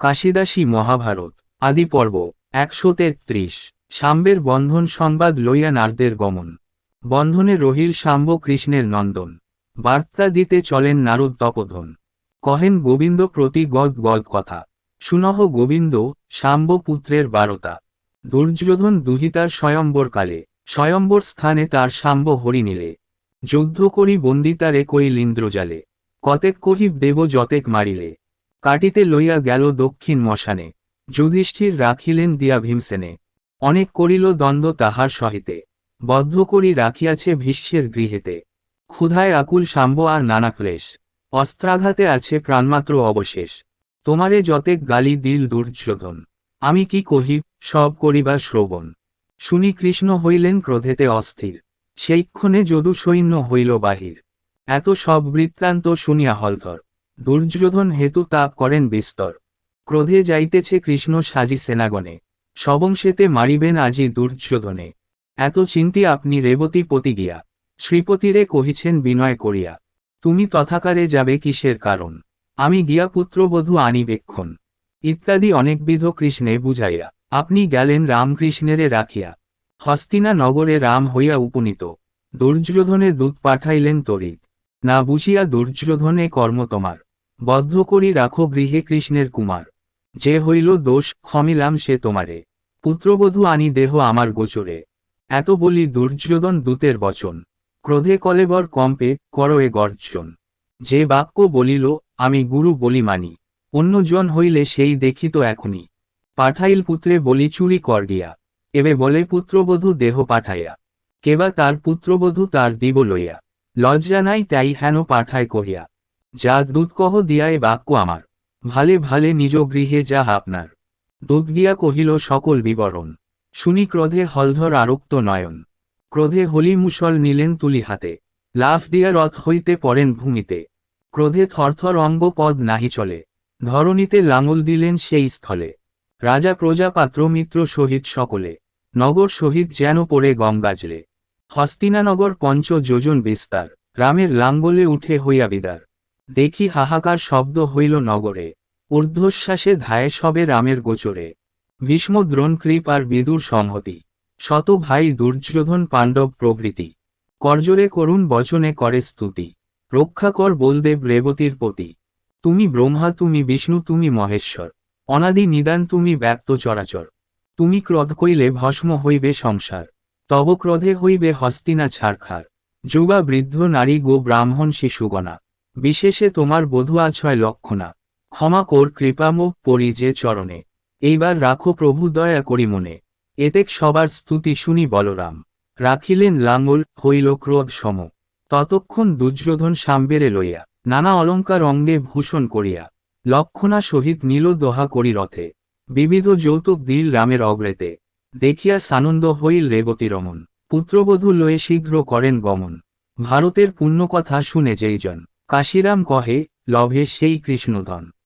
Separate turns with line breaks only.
কাশিদাসী মহাভারত, আদি পর্ব, একশো তেত্রিশ সাম্বের বন্ধন সংবাদ লইয়া নারদের গমন। বন্ধনে রহিল সাম্ব কৃষ্ণের নন্দন। বার্তা দিতে চলেন নারদ তপোধন। কহেন গোবিন্দ প্রতি গদ গদ কথা। সুনহ গোবিন্দ সাম্ব পুত্রের বারতা। দুর্যোধন দুহিতার স্বয়ম্বরকালে স্বয়ম্বর স্থানে তার সাম্ব হরি নিলে। যুদ্ধ করি বন্দিতারে কইল ইন্দ্রজালে। কতেক কহিব দেব যতেক মারিলে। কাটিতে লইয়া গেল দক্ষিণ মশানে। যুধিষ্ঠির রাখিলেন দিয়া ভীমসেনে। অনেক করিল দ্বন্দ্ব তাহার সহিতে। বদ্ধ করি রাখিয়াছে ভীষ্মের গৃহেতে। ক্ষুধায় আকুল সাম্ব আর নানা ক্লেশ। অস্ত্রাঘাতে আছে প্রাণমাত্র অবশেষ। তোমারে যতেক গালি দিল দুর্যোধন। আমি কি কহি, সব করিবা শ্রবণ। শুনি কৃষ্ণ হইলেন ক্রোধেতে অস্থির। সেইক্ষণে যদু সৈন্য হইল বাহির। এত সব বৃত্তান্ত শুনিয়া হলধর দুর্যোধন হেতু তাপ করেন বিস্তর। ক্রোধে যাইতেছে কৃষ্ণ সাজি সেনাগণে। সবংশেতে মারিবেন আজি দুর্যোধনে। এত চিন্তি আপনি রেবতী পতি গিয়া। শ্রীপতিরে কহিছেন বিনয় করিয়া, তুমি তথাকারে যাবে কিসের কারণ? আমি গিয়া পুত্রবধূ আনিবেক্ষণ। ইত্যাদি অনেকবিধ কৃষ্ণে বুঝাইয়া, আপনি গেলেন রামকৃষ্ণেরে রাখিয়া। হস্তিনা নগরে রাম হইয়া উপনীত। দুর্যোধনে দূত পাঠাইলেন তরিত না বুঝিয়া দুর্যোধনে কর্ম তোমার। বদ্ধ করি রাখো গৃহে কৃষ্ণের কুমার। যে হইল দোষ, ক্ষমিলাম সে তোমারে। পুত্রবধূ আনি দেহ আমার গোচরে। এত বলি দুর্যোধন দূতের বচন। ক্রোধে কলেবর কম্পে, কর এ গর্জন। যে বাক্য বলিল, আমি গুরু বলি মানি। অন্যজন হইলে সেই দেখিত এখনই পাঠাইল পুত্রে বলি চুরি কর গিয়া। এবে বলে পুত্রবধূ দেহ পাঠাইয়া। কেবা তার পুত্রবধূ তার দিব লইয়া। লজ্জা নাই তাই হেন পাঠায় কহিয়া, যা দুধকহ দিয়া এ বাক্য আমার, ভালে ভালে নিজ গৃহে যা আপনার। দুধ দিয়া কহিল, সকল বিবরণ, শুনি ক্রোধে হলধর আরক্ত নয়ন। ক্রোধে হলি মুসল নিলেন তুলি হাতে, লাফ দিয়া রথ হইতে পড়েন ভূমিতে। ক্রোধে থরথর অঙ্গ পদ নাহি চলে, ধরণীতে লাঙল দিলেন সেই স্থলে। রাজা প্রজা পাত্র মিত্র সহিত সকলে, নগর সহিত যেন পড়ে গঙ্গাজলে। হস্তিনানগর পঞ্চ যোজন বিস্তার। রামের লাঙ্গলে উঠে হইয়া বিদার। দেখি হাহাকার শব্দ হইল নগরে। ঊর্ধ্বশ্বাসে ধায়ে সবে রামের গোচরে। ভীষ্ম দ্রোণ কৃপ আর বিদুর সংহতি। শত ভাই দুর্যোধন পাণ্ডব প্রভৃতি। করজোরে করুণ বচনে করে স্তুতি। রক্ষা কর বলদেব রেবতীর পতি। তুমি ব্রহ্মা, তুমি বিষ্ণু, তুমি মহেশ্বর। অনাদি নিদান তুমি ব্যক্ত চরাচর। তুমি ক্রোধ কইলে ভস্ম হইবে সংসার। তব ক্রোধে হইবে হস্তিনা ছাড়খার যুবা বৃদ্ধ নারী গো ব্রাহ্মণ শিশুগণা, বিশেষে তোমার বধু আছয় লক্ষণা, ক্ষমা কর কৃপামুখ পরি যে চরণে। এইবার রাখো প্রভু দয়া করি মনে। এতেক সবার স্তুতি শুনি বলরাম। রাখিলেন লাঙ্গল হইল ক্রোধ সম। ততক্ষণ দুর্যোধন সাম্বেরে লইয়া, নানা অলঙ্কার অঙ্গে ভূষণ করিয়া, লক্ষণা সহিত নীল দোহা করি রথে। বিবিধ যৌতুক দিল রামের অগ্রেতে। দেখিয়া সানন্দ হইল রেবতী রমন পুত্রবধূ লয়ে শীঘ্র করেন গমন। ভারতের পুণ্য কথা শুনে যেইজন। কাশিরাম কহে, লভে সেই কৃষ্ণধন।